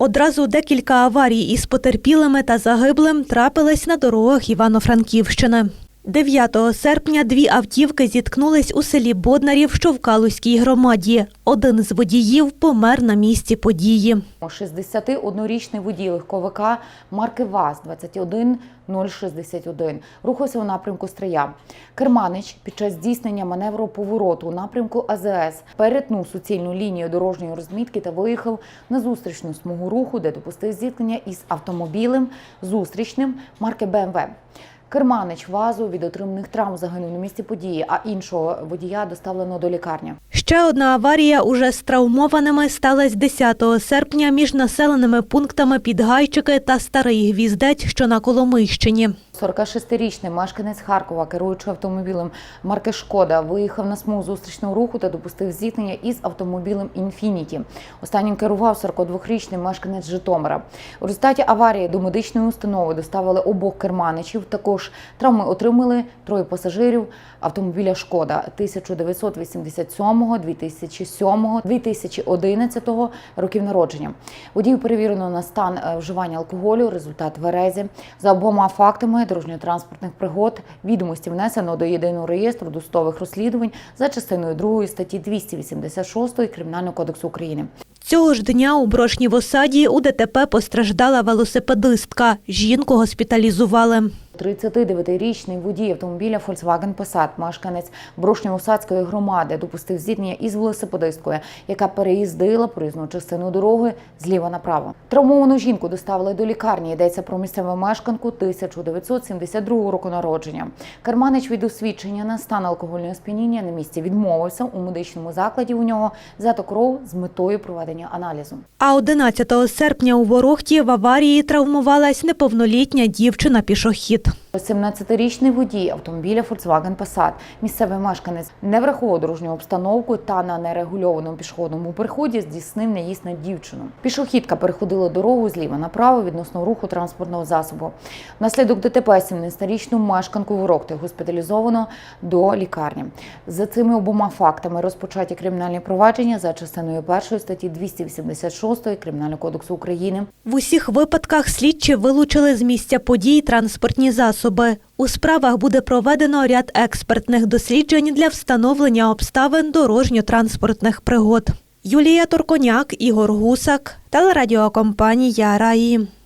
Одразу декілька аварій із потерпілими та загиблим трапились на дорогах Івано-Франківщини. 9 серпня дві автівки зіткнулись у селі Боднарів, що в Калузькій громаді. Один з водіїв помер на місці події. 61-річний водій легковика марки ВАЗ 21061 рухався у напрямку Стрия. Керманич під час здійснення маневру повороту у напрямку АЗС перетнув суцільну лінію дорожньої розмітки та виїхав на зустрічну смугу руху, де допустив зіткнення із автомобілем зустрічним марки БМВ. Керманич вазу від отриманих травм загинув на місці події, а іншого водія доставлено до лікарні. Ще одна аварія уже з травмованими сталася 10 серпня між населеними пунктами Підгайчики та Старий Гвіздець, що на Коломийщині. 46-річний мешканець Харкова, керуючи автомобілем марки Шкода, виїхав на смугу зустрічного руху та допустив зіткнення із автомобілем Інфініті. Останнім керував 42-річний мешканець Житомира. У результаті аварії до медичної установи доставили обох керманичів. Також травми отримали троє пасажирів автомобіля Шкода 1987, 2007, 2011 років народження. Водію перевірено на стан е, вживання алкоголю, результат верезі. За обома фактами дорожньо-транспортних пригод відомості внесено до єдиного реєстру досудових розслідувань за частиною 2 статті 286 Кримінального кодексу України. Цього ж дня у Брошній в осаді у ДТП постраждала велосипедистка. Жінку госпіталізували. 39-річний водій автомобіля Volkswagen Passat, мешканець Брошньо-Осадської громади, допустив зіткнення із велосипедисткою, яка переїздила проїзну частину дороги зліва направо. Травмовану жінку доставили до лікарні. Йдеться про місцеву мешканку 1972 року народження. Керманич від освідчення на стан алкогольного сп'яніння на місці відмовився. У медичному закладі у нього взято кров з метою проведення аналізу. А 11 серпня у Ворохті в аварії травмувалась неповнолітня Cristo. 17-річний водій автомобіля Volkswagen Passat, місцевий мешканець, не враховував дорожню обстановку та на нерегульованому пішохідному переході здійснив наїзд на дівчину. Пішохідка переходила дорогу зліва направо відносно руху транспортного засобу. Внаслідок ДТП 17-річну мешканку Ворохти госпіталізовано до лікарні. За цими обома фактами розпочаті кримінальні провадження за частиною першої статті 286 Кримінального кодексу України. В усіх випадках слідчі вилучили з місця подій транспортні засоби. У справах буде проведено ряд експертних досліджень для встановлення обставин дорожньо-транспортних пригод. Юлія Турконяк, Ігор Гусак, телерадіокомпанія Раї.